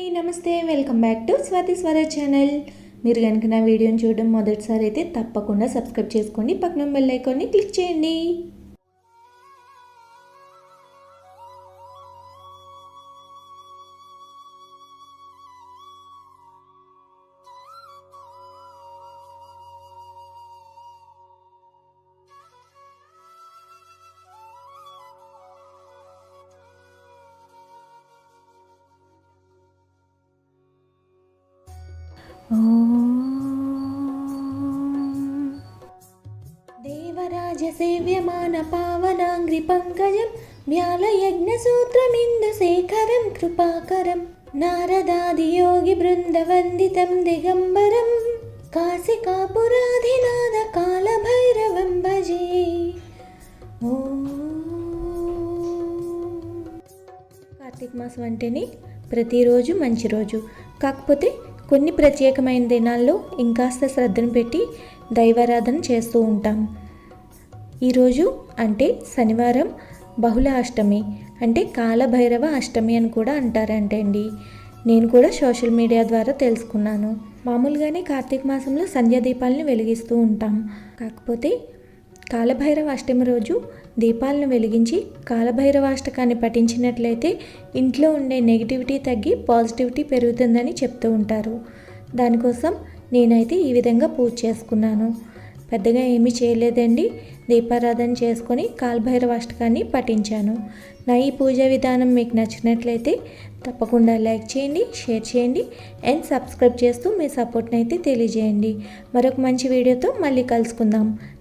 అండి నమస్తే. Welcome back to Swathi స్వర ఛానల్. మీరు కనుక నా వీడియోని చూడడం మొదటిసారి అయితే తప్పకుండా సబ్స్క్రైబ్ చేసుకోండి. పక్కన బెల్ ఐకాన్ని క్లిక్ చేయండి. దేవరాజ సేవ్యమాన పావనాంగ్రి పంకజం వ్యాలయజ్ఞసూత్రమిందుశేఖరం కృపాకరం నారదాదియోగి బృందవందితం దిగంబరం కాశికాపురాధినాథ కాలభైరవం భజే. ఓం. కార్తీక మాసం అంటేనే ప్రతిరోజు మంచి రోజు. కాకపోతే కొన్ని ప్రత్యేకమైన దినాల్లో ఇంకాస్త శ్రద్ధను పెట్టి దైవారాధన చేస్తూ ఉంటాం. ఈరోజు అంటే శనివారం బహుళ అష్టమి అంటే కాలభైరవ అష్టమి అని కూడా అంటారంటే అండి. నేను కూడా సోషల్ మీడియా ద్వారా తెలుసుకున్నాను. మామూలుగానే కార్తీక మాసంలో సంధ్యా దీపాలని వెలిగిస్తూ ఉంటాం. కాకపోతే కాలభైరవ అష్టమి రోజు దీపాలను వెలిగించి కాలభైరవాష్టకాన్ని పఠించినట్లయితే ఇంట్లో ఉండే నెగిటివిటీ తగ్గి పాజిటివిటీ పెరుగుతుందని చెప్తూ ఉంటారు. దానికోసం నేనైతే ఈ విధంగా పూజ చేసుకున్నాను. పెద్దగా ఏమీ చేయలేదండి. దీపారాధన చేసుకొని కాలభైరవ అష్టకాన్ని పఠించాను. నా ఈ పూజా విధానం మీకు నచ్చినట్లయితే తప్పకుండా లైక్ చేయండి షేర్ చేయండి అండ్ సబ్స్క్రైబ్ చేస్తూ మీ సపోర్ట్ని అయితే తెలియజేయండి. మరొక మంచి వీడియోతో మళ్ళీ కలుసుకుందాం.